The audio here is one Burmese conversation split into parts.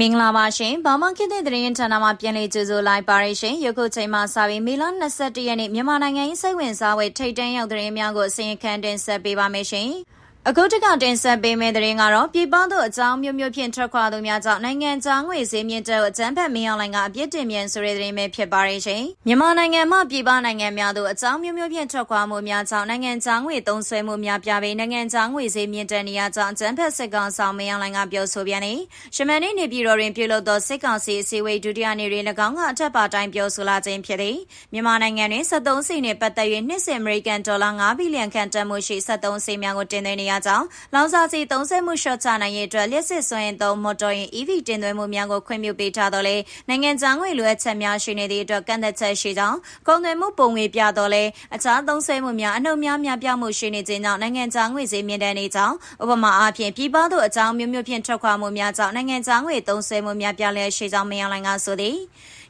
မင်္ဂလာပါရှင်။ဘာမှခေတ်သစ်သတင်းဌာနမှပြန်လည်ကြိုဆိုလိုက်ပါရရှင်။ယခုချိန်မှစပြီးမေလ22ရက်နေ့မြန်မာနိုင်ငံ၏စိတ်ဝင်စားဖွယ်ထိတ်တန့်ရောက်သတင်းများကိုအစီရင်ခံတင်ဆက်ပေးပါမယ်ရှင်။ အခုတကတင်ဆက်ပေးမယ့်သတင်းကတော့ပြည်ပသို့အကြောင်းမျိုးမျိုးဖြင့်ထွက်ခွာသူများကြောင့်နိုင်ငံခြားငွေဈေးမြင့်တဲ့အကြမ်းဖက်မင်းအောင်လိုင်ကအပြစ်တင်မြန်ဆိုတဲ့သတင်းပဲဖြစ်ပါရဲ့ရှင်။မြန်မာနိုင်ငံမှာပြည်ပနိုင်ငံများသို့အကြောင်းမျိုးမျိုးဖြင့်ထွက်ခွာမှုများကြောင့်နိုင်ငံခြားငွေသုံးစွဲမှုများပြပြီးနိုင်ငံခြားငွေဈေးမြင့်တဲ့နေရာကြောင့်အကြမ်းဖက်စစ်ကောင်ဆောင်မင်းအောင်လိုင်ကပြောဆိုပြန်နေ။ရှမန်နေနေပြည်တော်တွင်ပြုလုပ်သောစစ်ကောင်စီအစည်းအဝေးဒုတိယနေ့တွင်၎င်းကအထက်ပါတိုင်းပြောဆိုလာခြင်းဖြစ်သည်။မြန်မာနိုင်ငံတွင်73စီနှင့်ပတ်သက်၍နှစ်စဉ်အမေရိကန်ဒေါ်လာ9ဘီလီယံခန့်တန်မှုရှိ73စီများကိုတင်သွင်းနေရကြောင်းလောင်စာစီသုံးဆမှုရှော့ချနိုင်ရေးအတွက်လျှက်စစ်စွမ်းသုံးမော်တော်ယာဉ် EV တင်သွင်းမှုများကိုခွင့်ပြုပေးထားတော့လေနိုင်ငံခြားငွေလိုအပ်ချက်များရှိနေသည့်အတွက်ကန့်သက်ချက်ရှိကြောင်းကုန်သွယ်မှုပုံငွေပြတော့လေအခြားသုံးဆမှုများအနှုတ်များများပြမှုရှိနေခြင်းကြောင့်နိုင်ငံခြားငွေဈေးမြင့်တဲ့နေကြောင်းဥပမာအားဖြင့်ပြည်ပသို့အကြောင်းမျိုးမျိုးဖြင့်ထွက်ခွာမှုများကြောင့်နိုင်ငံခြားငွေသုံးဆမှုများပြလျက်ရှိကြောင်းမင်းအောင်လိုင်ကဆိုသည်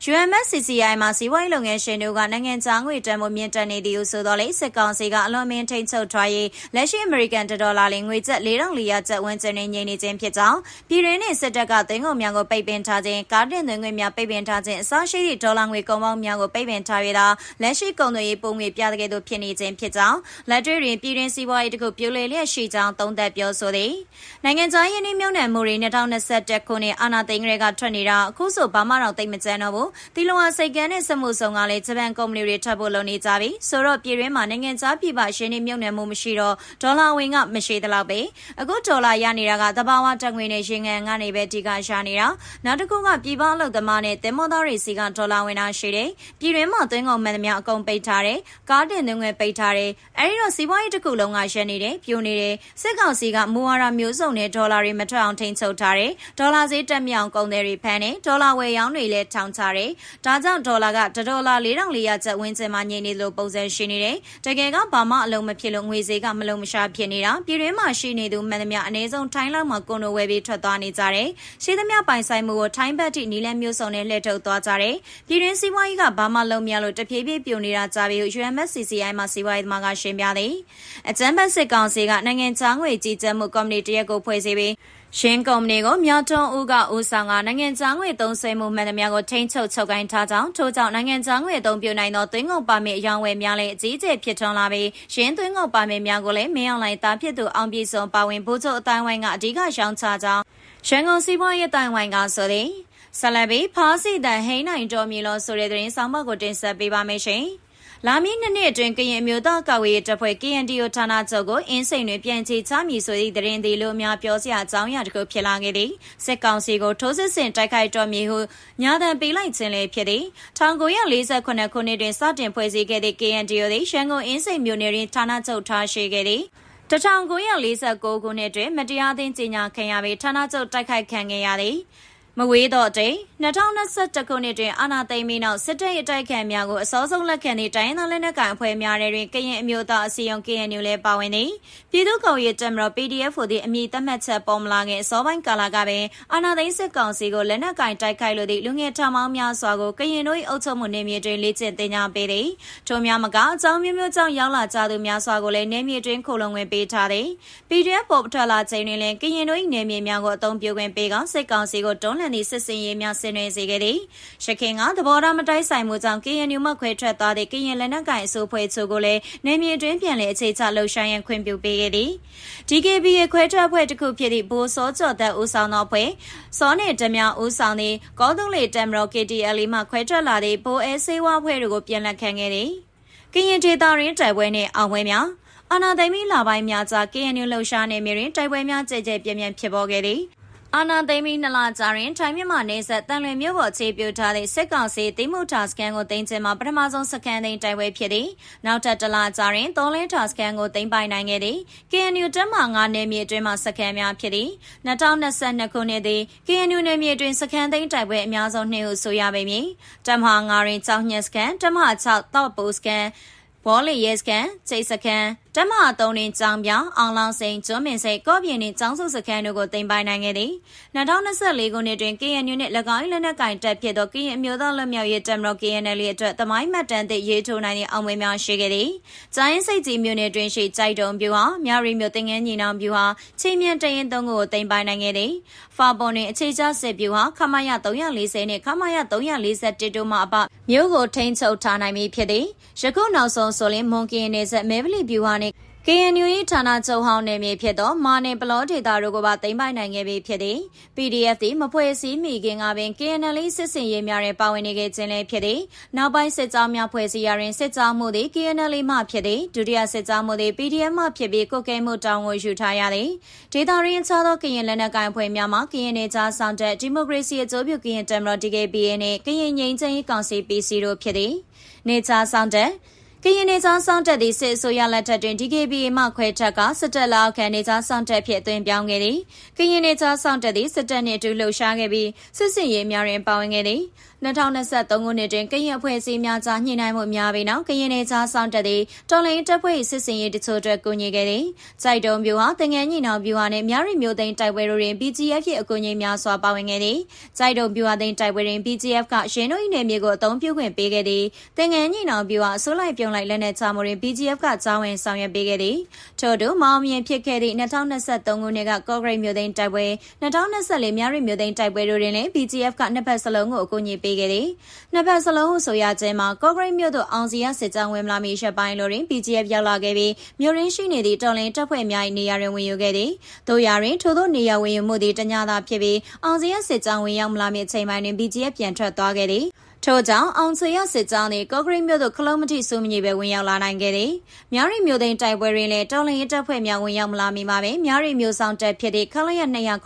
UMSCCI မှာစီးပွားရေးလုပ်ငန်းရှင်တို့ကနိုင်ငံခြားငွေတန်ဖိုးမြင့်တက်နေသည်ဟုဆိုတော့လေစစ်ကောင်စီကအလွန်မင်းထိန်ချုပ်ထားရေးလက်ရှိအမေရိကန်ဒေါ်လာလင်ငွေကျပ်4400ကျပ်ဝန်းကျင်နဲ့ညင်နေခြင်းဖြစ်ကြောင်းပြည်တွင်းနဲ့စစ်တပ်ကသွင်းကုန်များကိုပိတ်ပင်ထားခြင်းကားတင်သွင်းငွေများပိတ်ပင်ထားခြင်းအစရှိသည့်ဒေါ်လာငွေကုန်ပေါင်းများကိုပိတ်ပင်ထားရတာလက်ရှိကုန်သွယ်ရေးပုံငွေပြတဲ့ကဲ့သို့ဖြစ်နေခြင်းဖြစ်ကြောင်းလက်တွေ့တွင်ပြည်တွင်းစီးပွားရေးတခုပြိုလဲလျက်ရှိကြောင်းသုံးသပ်ပြောဆိုသည်နိုင်ငံခြားရင်းနှီးမြှုပ်နှံမှုတွေ2021ခုနှစ်အာဏာသိမ်းကလေးကထွက်နေတာအခုဆိုဘာမှတော့သိမကြမ်းတော့ဘူးဒီလိုဟာစိတ်ကန်းနဲ့စမှုဆောင်ကလည်းဂျပန်ကုမ္ပဏီတွေထပ်ဖို့လုပ်နေကြပြီဆိုတော့ပြည်တွင်းမှာနိုင်ငံခြားပြည်ပရင်းနှီးမြှုပ်နှံမှုမရှိတော့ဒေါ်လာဝင်ကမရှိသလောက်ပဲအခုဒေါ်လာရနေတာကတဘာဝတက်ငွေနဲ့ရင်ငံကနေပဲဒီကရှာနေတာနောက်တစ်ခုကပြည်ပအလုပ်သမားနဲ့တင်မောသားတွေစီကဒေါ်လာဝင်တာရှိတယ်ပြည်တွင်းမှာသွင်းကုန်မှန်သမျှအကုန်ပိတ်ထားတယ်ကားတင်သွင်းငွေပိတ်ထားတယ်အဲဒီတော့စီးပွားရေးတစ်ခုလုံးကရှက်နေတယ်ပြိုနေတယ်စစ်ကောင်စီကမူဝါဒမျိုးစုံနဲ့ဒေါ်လာတွေမထွက်အောင်ထိန်းချုပ်ထားတယ်ဒေါ်လာဈေးတက်မြောင်ကုန်တွေဖမ်းတယ်ဒေါ်လာဝယ်ရောင်းတွေလည်းထောင်ချတယ်ဒါကြောင့်ဒေါ်လာကတဒေါ်လာ4400ကျပ်ဝန်းကျင်မှညင်နေလို့ပုံစံရှိနေတယ်တကယ်ကဘာမှအလုံးမဖြစ်လို့ငွေဈေးကမလုံးမရှာဖြစ်နေတာပြည်တွင်းမှာရှိနေသူမှန်သမျှအနည်းဆုံးထိုင်းလောက်မှာကွန်ဒိုဝယ်ပြီးထွက်သွားနေကြတယ်ရှိသမျှပိုင်ဆိုင်မှုကိုထိုင်းဘက်ထိနီလန်းမျိုးစုံနဲ့လှည့်ထုတ်သွားကြတယ်ပြည်တွင်းစီးပွားရေးကဘာမှလုံးမရလို့တဖြည်းဖြည်းပြိုနေတာကြပြီ UMSCCI မှာစီးပွားရေးသမားကရှင်းပြတယ်အကြမ်းဖက်စစ်ကောင်စီကနိုင်ငံခြားငွေကြီးကြပ်မှုကော်မတီတရက်ကိုဖွဲ့စည်းပြီး ရှင်းကုမ္ပဏီကိုမြောက်တွန်းဦးကဦးဆောင်ကနိုင်ငံခြားငွေသုံးစွဲမှုမှန်သမျှကိုထိန်းချုပ်ချုပ်ကိုင်းထားကြောင်းထို့ကြောင့်နိုင်ငံခြားငွေအသုံးပြုနိုင်သောသွင်းကုန်ပါမစ်အယောင်ဝယ်များလည်းအကြီးအကျယ်ဖြစ်ထွန်းလာပြီးရှင်းသွင်းကုန်ပါမစ်များကိုလည်းမင်းအောင်လှိုင်သားဖြစ်သူအောင်ပြည်စုံပါဝင်ဗိုလ်ချုပ်အတိုင်းဝိုင်းကအဓိကရောင်းချကြောင်းရန်ကုန်စီးပွားရေးတိုင်းဝိုင်းကဆိုသည်ဆလဘီဖားစီတန်ဟိန်းနိုင်တော်မီလို့ဆိုတဲ့သတင်းဆောင်မကိုတင်ဆက်ပေးပါမယ်ရှင်။ လာမည့်နှစ်နှစ်အတွင်းကရင်အမျိုးသားကာကွယ်ရေးတပ်ဖွဲ့ KNDO ဌာနချုပ်ကိုအင်းစိန်တွင်ပြန်ချေချမည်ဆိုသည့်သတင်းသည်လို့များပြောစရာအကြောင်းအရာတစ်ခုဖြစ်လာခဲ့သည်စစ်ကောင်စီကိုထိုးစစ်ဆင်တိုက်ခိုက်တော်မူဟုညာတံပေးလိုက်ခြင်းလည်းဖြစ်သည်1948ခုနှစ်တွင်စတင်ဖွဲ့စည်းခဲ့သည့် KNDO သည်ရန်ကုန်အင်းစိန်မြို့နယ်တွင်ဌာနချုပ်ထားရှိခဲ့သည်1949ခုနှစ်တွင်မတရားသင်းကြီးညာခံရပြီးဌာနချုပ်တိုက်ခိုက်ခံခဲ့ရသည် မဝေးတော့တဲ့2021ခုနှစ်တွင်အာဏာသိမ်းပြီးနောက်စစ်တပ်ရဲ့တိုက်ခိုက်များကိုအစောဆုံးလက်ခံသည့်တိုင်းရင်းသားလက်နက်ကိုင်အဖွဲ့များတွင်ကရင်အမျိုးသားအစည်းအရုံး KNU လည်းပါဝင်သည်ပြည်သူ့ကောင်ရေးတပ်မတော် PDF ဟူသည့်အမည်သတ်မှတ်ချက်ပေါ်မလာခင်အစောပိုင်းကာလကပင်အာဏာသိမ်းစစ်ကောင်စီကိုလက်နက်ကိုင်တိုက်ခိုက်လိုသည့်လူငယ်ထောင်ပေါင်းများစွာကိုကရင်တို့၏အုပ်ချုပ်မှုနေမြေတွင်လေ့ကျင့်သင်ကြားပေးသည်ထို့များမကအကြောင်းမျိုးမျိုးကြောင့်ရောက်လာကြသူများစွာကိုလည်းနေမြေတွင်ခိုလုံဝင်ပေးထားသည် PDF ပေါ်ပထလာချိန်တွင်လည်းကရင်တို့၏နေမြေများကိုအသုံးပြုခွင့်ပေးကစစ်ကောင်စီကိုတွန်းလှန်သည့်စစ်စင်ရေးများဆင်နွှဲစေခဲ့သည်။ရခိုင်ကသဘောထားမတိုက်ဆိုင်မှုကြောင့်ကရင်ယူမှခွဲထွက်သွားတဲ့ကရင်လက်နက်ကိုင်အစိုးဖွဲ့ချို့ကိုလည်းနေမြေတွင်းပြန်လည်အခြေချလှုပ်ရှားရန်ခွင့်ပြုပေးခဲ့သည်။ DKB ရဲ့ခွဲထွက်ဖွဲ့တစ်ခုဖြစ်သည့်ဘိုးစောကျော်သက်ဦးဆောင်သောဖွဲ့စောနေဓမြဦးဆောင်သည့်ကောသုံးလေတမ်မတော် KTL မှခွဲထွက်လာသည့်ဘိုးအဲဆေးဝါးဖွဲ့တို့ကိုပြန်လက်ခံခဲ့သည်။ကရင်ဒေသရင်းတိုက်ပွဲနှင့်အောင်ပွဲများအာနာသိမ့်မီလာပိုင်းများကြား KNU လှုပ်ရှားနေမြေတွင်တိုက်ပွဲများကြဲကြဲပြင်းပြင်းဖြစ်ပေါ်ခဲ့သည် အာနာသိမ့်ပြီးနှစ်လကြာရင်ထိုင်းမြန်မာနယ်စပ်တန်လွင်မြို့ပေါ်ခြေပြုထားတဲ့စစ်ကောင်စီတိမှုထာစကန်ကိုတင်ကျင်မှာပထမဆုံးစကန်သိမ်းတိုက်ပွဲဖြစ်သည်နောက်ထပ်တလကြာရင်သုံးလင်းထာစကန်ကိုတင်ပိုင်နိုင်ခဲ့သည် KNU တက်မှ9နယ်မြေအတွင်းမှာစကန်များဖြစ်သည်2022ခုနှစ်သည် KNU နယ်မြေအတွင်းစကန်သိမ်းတိုက်ပွဲအများဆုံးနှစ်ဟုဆိုရပေမည်တက်မှ9ရင်ကြောက်ညက်စကန်တက်မှ6တောက်ပိုစကန်ဘောလီရဲစကန်၊ချိတ်စကန်၊ဒ တက်မဟာ3တွင်ကြောင်ပြောင်အောင်လောင်စိန်ကျွန်းမင်စိတ်ကော့ပြင်းနှင့်ကျောင်းစုစခန်းတို့ကိုတင်ပိုင်နိုင်ခဲ့သည်2024ခုနှစ်တွင် KNU နှင့်၎င်း၏လက်နက်ကင်တပ်ဖြစ်သောကရင်အမျိုးသားလွတ်မြောက်ရေးတပ်မတော် KNL အတွက်သမိုင်းမှတ်တမ်းသစ်ရေးထိုးနိုင်သည့်အောင်ပွဲများရှိခဲ့သည်။ကျိုင်းစိတ်ကြီးမြို့နယ်တွင်ရှိကြိုက်တုံပြူဟာမြရီမြို့တင်ငန်းညီနောင်ပြူဟာချင်းမြင့်တရင်သုံးကိုတင်ပိုင်နိုင်ခဲ့သည်။ဖာပွန်တွင်အခြေချစစ်ပြူဟာခမရ340နှင့်ခမရ341တို့မှအပမြို့ကိုထိန်းချုပ်ထားနိုင်ပြီဖြစ်သည်။ယခုနောက်ဆုံးဆိုရင်မွန်ကင်းနေဆက်မဲဗလီပြူဟာနှင့် KNU ၏ဌာနချုပ်ဟောင်းနယ်မြေဖြစ်သောမာနယ်ပလောဒေတာတို့ကိုပါသိမ်းပိုက်နိုင်ခဲ့ပြီဖြစ်သည် PDF သည်မဖွဲ့စည်းမိခင်ကပင် KNL စစ်စင်ရေးများတွင်ပါဝင်နေခဲ့ခြင်းလည်းဖြစ်သည်နောက်ပိုင်းစစ်ကြောင်းများဖွဲ့စည်းရာတွင်စစ်ကြောင်းမှုသည် KNL မှဖြစ်သည်ဒုတိယစစ်ကြောင်းမှုသည် PDF မှဖြစ်ပြီးကုတ်ကဲမှုတောင်းကိုယူထားရသည်ဒေတာရင်းခြားသောကရင်လက်နက်ကိုင်ဖွဲ့များမှကရင်နေကြားဆောင်တဲ့ဒီမိုကရေစီအကျိုးပြုကရင်တမတော် DKBA နှင့်ကရင်ငြိမ်းချမ်းရေးကောင်စီ PC တို့ဖြစ်သည်နေကြားဆောင်တဲ့ ကရင်နေသားစောင့်တက်သည့်စစ်အစိုးရလက်ထက်တွင် DKBA မှခွဲချက်ကစစ်တပ်လက်အောက်ခံနေသားစောင့်တက်ဖြစ်အသွင်ပြောင်းခဲ့သည်ကရင်နေသားစောင့်တက်သည့်စစ်တပ်နှင့်အတူလှုပ်ရှားခဲ့ပြီးစစ်စင်ရေးများတွင်ပါဝင်ခဲ့သည်2023ခုနှစ်တွင်ကရင်အဖွဲ့အစည်းများကြားညှိနှိုင်းမှုများပြီးနောက်ကရင်နေသားစောင့်တက်သည့်တော်လိုင်းတပ်ဖွဲ့စစ်စင်ရေးတချို့အတွက်ကူညီခဲ့သည်ကြိုက်တုံပြူဟာတငယ်ညိနောင်ပြူဟာနှင့်မြရီမျိုးသိန်းတိုက်ပွဲတို့တွင် BGF ရဲ့အကူအညီများစွာပါဝင်ခဲ့သည်ကြိုက်တုံပြူဟာသိန်းတိုက်ပွဲတွင် BGF ကရှင်တို့၏နယ်မြေကိုအသုံးပြုခွင့်ပေးခဲ့သည်တငယ်ညိနောင်ပြူဟာအစိုးလိုက်ပြုံလိုက်လက်နက်ချမှုတွင် BGF ကကြားဝင်ဆောင်ရွက်ပေးခဲ့သည်ထို့သူမောင်မြင်ဖြစ်ခဲ့သည့်2023ခုနှစ်ကကော့ဂရိတ်မြို့သိန်းတိုက်ပွဲ2024မြရီမြို့သိန်းတိုက်ပွဲတို့တွင်လည်း BGF ကနှစ်ဖက်စလုံးကိုအကူအညီပေးခဲ့သည်နှစ်ဖက်စလုံးဟုဆိုရခြင်းမှာကော့ဂရိတ်မြို့သို့အောင်စီရစစ်ကြောင်းဝင်လာမီရှက်ပိုင်းလိုတွင် BGF ရောက်လာခဲ့ပြီးမြို့ရင်းရှိနေသည့်တော်လင်းတပ်ဖွဲ့များ၏နေရာတွင်ဝင်ယူခဲ့သည်တို့ရာတွင်ထို့သောနေရာဝင်ယူမှုသည်တညသာဖြစ်ပြီးအောင်စီရစစ်ကြောင်းဝင်ရောက်မလာမီအချိန်ပိုင်းတွင် BGF ပြန်ထွက်သွားခဲ့သည် ထို့ကြောင့်အောင်ဆွေရစစ်ကြောင်းတွေကော့ဂရိတ်မြို့သို့ခလုံးမတိစုမညီပဲဝင်ရောက်လာနိုင်ခဲ့တယ်။မြရီမြို့သိန်းတိုက်ပွဲတွင်လည်းတော်လင်ရဲတပ်ဖွဲ့များဝင်ရောက်မလာမီမှာပဲမြရီမြို့ဆောင်တပ်ဖြစ်တဲ့ခလရ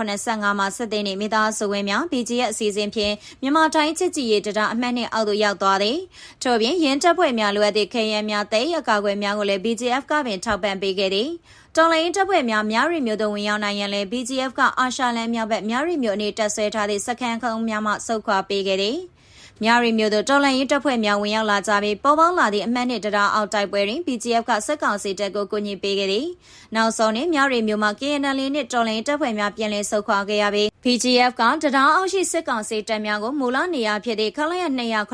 285မှာစစ်သည်နှင့်မိသားစုဝင်များ BGF အစီအစဉ်ဖြင့်မြန်မာတိုင်းချစ်ကြည်ရေးတရားအမှတ်နှင့်အောက်သို့ရောက်သွားသည်။ထို့ပြင်ရင်းတပ်ဖွဲ့များလိုအပ်သည့်ခရမ်းများတဲရကာကွယ်များကိုလည်း BGF ကပင်ထောက်ပံ့ပေးခဲ့သည်။တော်လိုင်းတပ်ဖွဲ့များမြရီမြို့သို့ဝင်ရောက်နိုင်ရန်လဲ BGF ကအာရှလန်မြောက်ဘက်မြရီမြို့အနေတက်ဆွဲထားသည့်စခန်းခုံများမှစုခွာပေးခဲ့သည်။ မြရီမျိုးတို့တော်လန်ရေးတပ်ဖွဲ့များဝင်ရောက်လာကြပြီးပေါ်ပေါင်းလာသည့်အမှတ်နှင့်တရားအောက်တိုက်ပွဲတွင် BGF ကစစ်ကောင်စီတပ်ကိုကူညီပေးခဲ့သည်။နောက်ဆုံးတွင်မြရီမျိုးမှာ KNL နှင့်တော်လန်ရေးတပ်ဖွဲ့များပြန်လည်ဆုတ်ခွာခဲ့ရပြီး BGF ကတရားအောက်ရှိစစ်ကောင်စီတပ်များကိုမူလနေရာဖြစ်သည့်ခလရ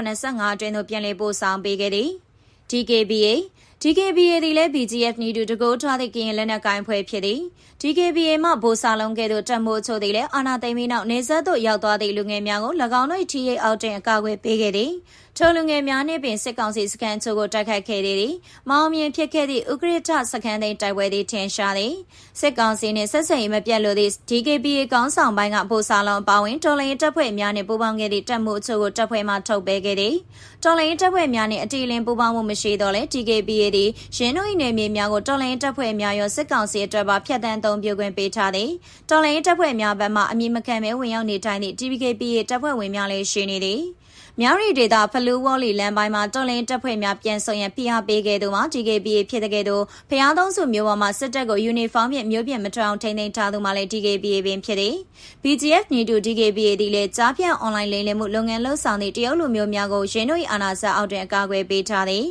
285အတွင်းသို့ပြန်လည်ပို့ဆောင်ပေးခဲ့သည်။ DKBA DKBA သည်လည်း BGF နီတူတကိုးထားသည့်ကရင်လက်နက်ကိုင်ဖွဲ့ဖြစ်သည် DKBA မှဗိုလ်စာလုံးကဲ့သို့တက်မိုးချို့သည်လည်းအာနာသိမ်းပြီးနောက်နေဆက်သို့ရောက်သွားသည့်လူငယ်များကို၎င်းတို့ထိရိပ်အောက်တင်အကာအကွယ်ပေးခဲ့သည် ထိုလူငယ်များနှင့်ပင်စစ်ကောင်စီစခန်းချို့ကိုတိုက်ခိုက်ခဲ့သည်။မောင်မြင်ဖြစ်ခဲ့သည့်ဥက္ကဋ္ဌစခန်းသိမ်းတိုက်ပွဲသည်ထင်ရှားသည်။စစ်ကောင်စီနှင့်ဆက်ဆံရေးမပြတ်လို့သည့် DKBA ကောင်းဆောင်ပိုင်းကဗိုလ်စာလုံးအပါဝင်တော်လိုင်းတပ်ဖွဲ့များနှင့်ပူးပေါင်းခဲ့သည့်တပ်မှုချို့ကိုတပ်ဖွဲ့မှထုတ်ပေးခဲ့သည်။တော်လိုင်းတပ်ဖွဲ့များနှင့်အတီလင်းပူးပေါင်းမှုမရှိတော့လဲ DKBA သည်ရင်းတို့၏နယ်မြေများကိုတော်လိုင်းတပ်ဖွဲ့များရောစစ်ကောင်စီအတွက်ပါဖျက်ဆီးသုံးပြုခွင့်ပေးထားသည်။တော်လိုင်းတပ်ဖွဲ့များဘက်မှအမည်မခံမဲဝင်ရောက်နေထိုင်သည့် DKBA တပ်ဖွဲ့ဝင်များလည်းရှိနေသည်။ မြရီဒေတာဖလူးဝေါ်လီလန်ပိုင်းမှာတော်လင်းတပ်ဖွဲ့များပြန်ဆုံရန်ဖိအားပေးခဲ့သူမှာ DKBA ဖြစ်တဲ့ကဲ့သို့ဖျားသုံးစုမျိုးပေါ်မှာစစ်တပ်ကိုယူနီဖောင်းဖြင့်မျိုးပြန်မထောင်ထိန်းသိမ်းထားသူမှလည်း DKBA ပင်ဖြစ်သည် BGF ညီတူ DKBA သည်လည်းကြားဖြန့်အွန်လိုင်းလိမ်လည်မှုလုပ်ငန်းလှုပ်ဆောင်သည့်တရုတ်လူမျိုးများကိုရင်းတို့၏အာဏာစအောက်တွင်အကာအကွယ်ပေးထားသည်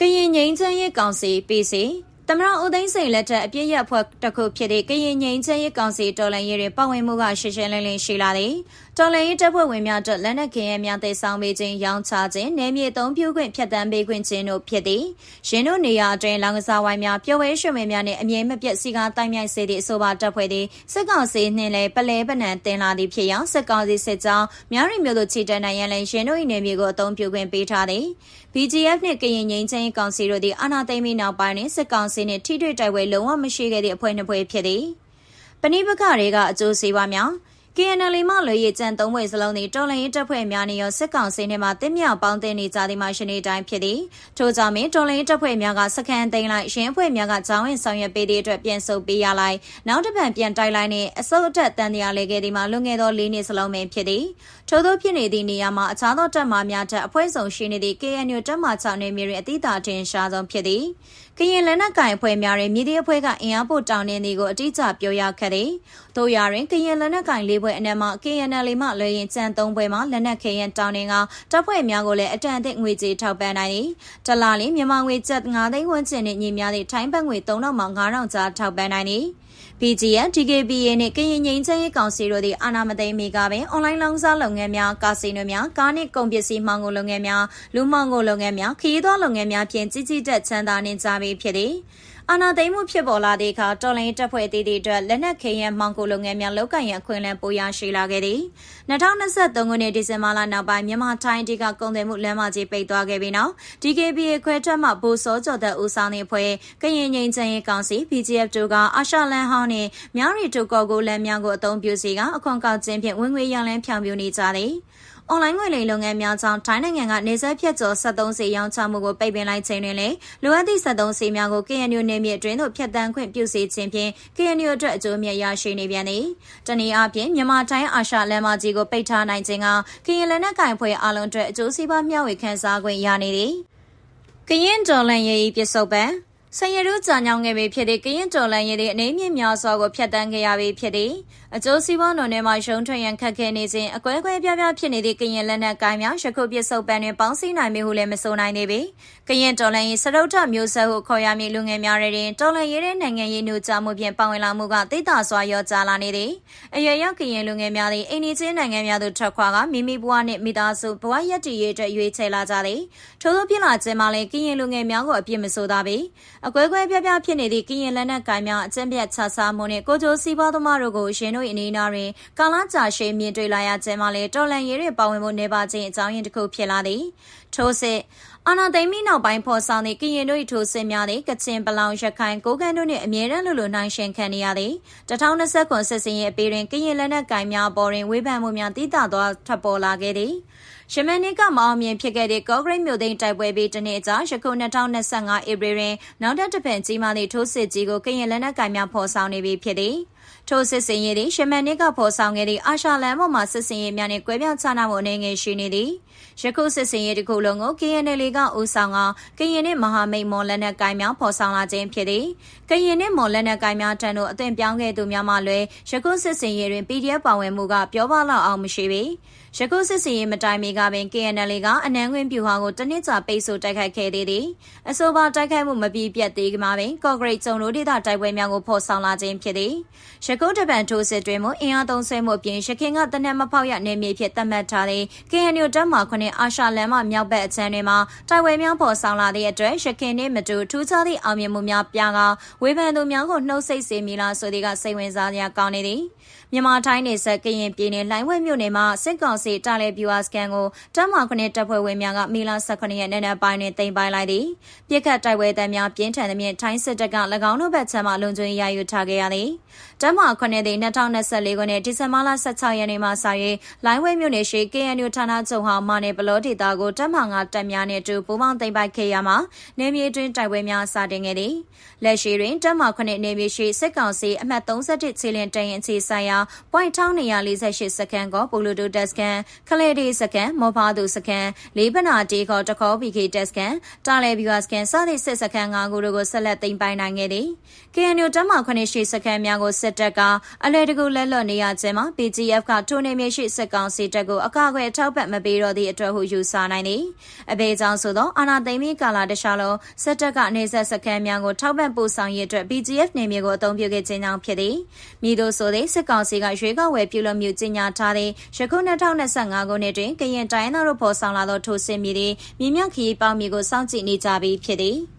ကရင်ငိမ့်ချမ်းရေးကောင်စီ PC သမရဦးသိန်းစိန်လက်ထက်အပြည့်ရဖွဲ့တစ်ခုဖြစ်တဲ့ကရင်ငိမ့်ချမ်းရေးကောင်စီတော်လှန်ရေးတွင်ပါဝင်မှုကရှင်းရှင်းလင်းလင်းရှိလာသည် တော်လှန်ရေးတပ်ဖွဲ့ဝင်များအတွက်လက်နက်ခဲယမ်းများသိဆောင်ပေးခြင်းရောင်းချခြင်းနယ်မြေသုံးပြုခွင့်ဖြတ်တမ်းပေးခွင့်ခြင်းတို့ဖြစ်သည်ရင်းတို့နေရာအတွင်းလောင်ကစားဝိုင်းများပျော်ဝဲရွှေမင်းများနှင့်အမြဲမပြတ်စီကားတိုင်းမြိုက်စေသည့်အဆိုပါတပ်ဖွဲ့သည်စစ်ကောင်စီနှင့်လည်းပလဲပနံတင်လာသည်ဖြစ်ရာစစ်ကောင်စီစစ်ကြောင်းများရီမျိုးတို့ချီတက်နိုင်ရန်လည်းရင်းတို့၏နယ်မြေကိုအသုံးပြုခွင့်ပေးထားသည် BGF နှင့်ကရင်ငိမ့်ချင်းကောင်စီတို့သည်အာဏာသိမ်းပြီးနောက်ပိုင်းတွင်စစ်ကောင်စီနှင့်ထိတွေ့တိုက်ပွဲလုံးဝမရှိခဲ့သည့်အဖွဲ့နှစ်ဖွဲ့ဖြစ်သည်ပဏိပကတွေကအကျိုးစီးပွားများ KNL မှလွေရကျန်သုံးဘွေစလုံးသည်တော်လှန်ရေးတပ်ဖွဲ့များနေရောစစ်ကောင်စီနှင့်မှတင်းမြောက်ပေါင်းတင်နေကြသည့်မှရှင်နေတိုင်းဖြစ်သည်ထို့ကြောင့်မင်းတော်လှန်ရေးတပ်ဖွဲ့များကစခန်းသိမ်းလိုက်ရင်းအဖွဲ့များကကြောင်းဝင်ဆောင်ရွက်ပေးသည့်အတွက်ပြန်ဆုတ်ပေးရလိုက်နောက်တစ်ပတ်ပြန်တိုက်လိုက်နှင့်အစုပ်အထက်တန်တရားလေခဲ့သည်မှာလွန်ခဲ့သော၄နှစ်စလုံးပင်ဖြစ်သည်ထို့သောဖြစ်နေသည့်နေရာမှာအခြားသောတပ်မှများထက်အဖွဲ့ဆောင်ရှိနေသည့် KNU တပ်မှ6နေမြေတွင်အသီးသာထင်ရှားဆုံးဖြစ်သည်ကရင်လက်နက်ကင်အဖွဲ့များတွင်မြည်သည့်အဖွဲ့ကအင်အားပိုတောင်းနေသည်ကိုအတိအကျပြောရခက်သည်။တို့ရတွင်ကရင်လက်နက်ကင်၄ဘွဲ့အနက်မှ KNL မှလွှဲရင်ကြံ၃ဘွဲ့မှလက်နက်ခဲယံတောင်းနေကတပ်ဖွဲ့များကိုလည်းအတန်အသင့်ငွေကြေးထောက်ပံ့နိုင်သည်။တလားလင်းမြန်မာငွေကျပ်9သိန်းဝန်းကျင်နှင့်ညီမျှသည့်ထိုင်းဘတ်ငွေ3000မှ9000ကျားထောက်ပံ့နိုင်သည်။ BGN DKBA နဲ့ကရင်ငိမ့်ချမ်းရေးကောင်စီတို့သည်အာဏာမသိမ်းမီကပင်အွန်လိုင်းလောင်းစားလုပ်ငန်းများကာစီနိုများကားနှင့်ကုန်ပစ္စည်းမှောင်ခိုလုပ်ငန်းများလူမှောင်ခိုလုပ်ငန်းများခရီးသွားလုပ်ငန်းများဖြင့်ကြီးကြီးတက်ချမ်းသာနေကြပြီဖြစ်သည် အာနာသိမ်းမှုဖြစ်ပေါ်လာသည့်အခါတော်လိုင်းတပ်ဖွဲ့တည်တည်အတွက်လက်နက်ခဲယံမှောင်ခိုလုပ်ငန်းများလောက်ကန်ရန်ခွင့်လန်းပိုရရှိလာခဲ့သည်2023ခုနှစ်ဒီဇင်ဘာလနောက်ပိုင်းမြန်မာထိုင်းအဓိကကုန်သွယ်မှုလမ်းမကြီးပိတ်သွားခဲ့ပြီးနောက် DKBA ခွဲထွက်မှဘူစောကျော်သက်ဦးဆောင်သည့်အဖွဲ့ကရင်ငိမ့်ချမ်းရေးကောင်စီ BGF တို့ကအာရှလန်ဟောင်းနှင့်မြရီတိုကော်ကိုလမ်းများကိုအသုံးပြုစီကအခွန်ကောက်ခြင်းဖြင့်ဝင်ငွေရန်လန်းဖြောင်ပြနေကြသည်။ အွန်လိုင်းငွေလိမ်လုပ်ငန်းများကြောင့်ထိုင်းနိုင်ငံကနေဆက်ဖြတ်ကျော်73စီရောင်းချမှုကိုပိတ်ပင်လိုက်ခြင်းတွင်လည်းလိုအပ်သည့်73စီများကို KNU နေမြေအတွင်းသို့ဖျက်ဆီးခွင့်ပြုစေခြင်းဖြင့် KNU အတွက်အကျိုးမြတ်ရရှိနေပြန်သည်။တနည်းအားဖြင့်မြန်မာတိုင်းအာရှလမ်းမကြီးကိုပိတ်ထားနိုင်ခြင်းကကရင်လက်နက်ကင်ဖွဲ့အလုံးအတွက်အကျိုးစီးပွားမျှဝေခန်းစားခွင့်ရနေသည်။ကရင်ဒေါ်လန်ရေးပစ္စုပန် ဆင်ရတို့ကြာညောင်းခဲ့ပြီဖြစ်တဲ့ကရင်တော်လန်ရည်တဲ့အနေမြင့်များစွာကိုဖျက်ဆီးခဲ့ရပြီဖြစ်တဲ့အကျိုးစီးပွားနယ်နယ်မှာရုံးထွက်ရန်ခက်ခဲနေစဉ်အကွဲကွဲပြားပြားဖြစ်နေတဲ့ကရင်လက်နက်ကိုင်းများရခုပစ္စုပန်တွင်ပေါင်းစည်းနိုင်မှုလည်းမဆိုနိုင်သေးပေကရင်တော်လန်ရည်စရုတ်ထမျိုးဆက်ဟုခေါ်ရမည့်လူငယ်များတွင်တော်လန်ရည်တဲ့နိုင်ငံရေးနှုတ်ကြမှုဖြင့်ပါဝင်လာမှုကတိတ်တာစွာရောကြလာနေသည်အရွယ်ရောက်ကရင်လူငယ်များသည်အိန္ဒိချင်းနိုင်ငံများသို့ထွက်ခွာကမိမိဘဝနှင့်မိသားစုဘဝရက်တည်ရေးအတွက်ရွေးချယ်လာကြသည်ထို့သောဖြစ်လာခြင်းမှာလည်းကရင်လူငယ်များကိုအပြစ်မဆိုသာပေအကွဲကွဲပြားပြားဖြစ်နေတဲ့ကရင်လက်နက်ကိုင်များအကျင့်ပြတ်ချစားမှုနဲ့ကိုကြိုစီးပွားသမားတို့ကိုရှင်တို့အနေနာတွင်ကာလကြာရှည်မြင်တွေ့လာရခြင်းမှာလည်းတော်လန်ရေးတွေပါဝင်မှုနေပါခြင်းအကြောင်းရင်းတစ်ခုဖြစ်လာသည်ထို့စစ် အာနာသိမ့်မီနောက်ပိုင်းဖော်ဆောင်သည့်ကရင်တို့၏ထိုးစစ်များသည့်ကချင်ပလောင်ရခိုင်ကိုကန့်တို့နှင့်အမြဲတမ်းလိုလိုနိုင်ရှင်ခံနေရသည်2020ခုစစ်စင်ရဲ့အပေတွင်ကရင်လက်နက်ကိုင်များပေါ်တွင်ဝေဖန်မှုများတည်တာသောထပ်ပေါ်လာခဲ့သည်ရှမန်နစ်ကမအောင်မြင်ဖြစ်ခဲ့တဲ့ကော့ဂရိတ်မြို့သိမ်းတိုက်ပွဲပြီးတနေ့ကြာယခု2025ဧပြီတွင်နောက်ထပ်တစ်ဖက်ကြီးမားသည့်ထိုးစစ်ကြီးကိုကရင်လက်နက်ကိုင်များဖော်ဆောင်နေပြီဖြစ်သည် ထိုစစ်စင်ရေးသည်ရှမန်နစ်ကဖော်ဆောင်ခဲ့သည့်အာရှလန်ပေါ်မှစစ်စင်ရေးများနှင့်ကွဲပြားခြားနားမှုအနေငယ်ရှိနေသည်ယခုစစ်စင်ရေးတစ်ခုလုံးကို KNL ကဦးဆောင်ကကရင်နှင့်မဟာမိတ်မော်လက်နက်ကိုင်များဖော်ဆောင်လာခြင်းဖြစ်သည်ကရင်နှင့်မော်လက်နက်ကိုင်များထံသို့အသွင်ပြောင်းခဲ့သူများမှလည်းယခုစစ်စင်ရေးတွင် PDF ပါဝင်မှုကပြောပါလောက်အောင်မရှိပေ ယခုစစ်စင်ရေးမတိုင်မီကပင် KNL ကအနန်းခွင့်ပြူဟာကိုတနစ်ကြာပိတ်ဆို့တိုက်ခိုက်ခဲ့သေးသည်အဆိုပါတိုက်ခိုက်မှုမပြီးပြတ်သေးကမှာပင်ကော့ဂရိတ်ကျုံတို့ဒေသတိုက်ပွဲများကိုဖော်ဆောင်လာခြင်းဖြစ်သည်ယခုတပန်ထိုးစစ်တွင်မှအင်အားသုံးဆွဲမှုအပြင်ရခင်ကတနက်မဖောက်ရနေမြေဖြစ်သတ်မှတ်ထားတဲ့ KNU တပ်မှခုနှစ်အာရှလန်မှမြောက်ဘက်အချမ်းတွေမှာတိုက်ပွဲများဖော်ဆောင်လာတဲ့အတွက်ရခင်နှင့်မတူထူးခြားသည့်အောင်မြင်မှုများပြကဝေဖန်သူများကိုနှုတ်ဆက်စေမည်လားဆိုတဲ့ကစိတ်ဝင်စားစရာကောင်းနေသည်မြန်မာတိုင်းနေဆက်ကရင်ပြည်နယ်လိုင်းဝဲမြို့နယ်မှာစစ်ကောင်စီတာလေဗျူဟာစကန်ကိုတပ်မခုနှစ်တပ်ဖွဲ့ဝင်များကမီလာ18ရက်နေ့နက်ပိုင်းတွင်တင်ပိုင်လိုက်သည်ပြစ်ခတ်တိုက်ပွဲတမ်းများပြင်းထန်သဖြင့်ထိုင်းစစ်တပ်က၎င်းတို့ဘက်ခြမ်းမှလုံခြုံရေးရယူထားခဲ့ရသည်တပ်မခုနှစ်သည်2024ခုနှစ်ဒီဇင်ဘာလ16ရက်နေ့မှစ၍လိုင်းဝဲမြို့နယ်ရှိ KNU ဌာနချုပ်ဟောင်းမာနယ်ဘလော့ဒေတာကိုတပ်မငါတပ်များနှင့်အတူပူးပေါင်းသိမ်းပိုက်ခဲ့ရမှာနေမြေတွင်တိုက်ပွဲများစတင်ခဲ့သည်လက်ရှိတွင်တပ်မခုနှစ်နေမြေရှိစစ်ကောင်စီအမှတ်31ခြေလင်တရင်အခြေဆိုင်ရာ .1248 စက္ကန့်ကိုပူလူတူတက်စကန်ခလေဒီစကန်မောဖာသူစကန်လေးပနာတီခေါ်တခေါ် PK တက်စကန်တာလေဘီဝါစကန်စသည့်စစ်စကန်၅ခုတို့ကိုဆက်လက်သိမ်းပိုင်နိုင်ခဲ့သည် KNU တပ်မခုနှစ်ရှိစကန်များကိုစစ်တပ်ကအလဲတကူလက်လွတ်နေရခြင်းမှာ PGF ကထိုနေမြေရှိစစ်ကောင်စီတပ်ကိုအကာအကွယ်ထောက်ပံ့မပေးတော့သည့်အတွက်ဟုယူဆနိုင်သည်အဘေကြောင့်ဆိုသောအာနာသိမ်းမီကာလာတခြားလုံးစစ်တပ်ကနေဆက်စကန်များကိုထောက်ပံ့ပို့ဆောင်ရေးအတွက် PGF နေမြေကိုအသုံးပြုခဲ့ခြင်းကြောင့်ဖြစ်သည်မိတို့ဆိုသည့်စစ်ကောင်စီကရွေးကောက်ဝယ်ပြုလုပ်မှုကြီးညာထားတဲ့ယခု2025ခုနှစ်တွင်ကရင်တိုင်းသားတို့ဖော်ဆောင်လာသောထိုစစ်မြေတွေမြေမြခီးပေါင်းမြေကိုစောင့်ကြည့်နေကြပြီးဖြစ်သည်။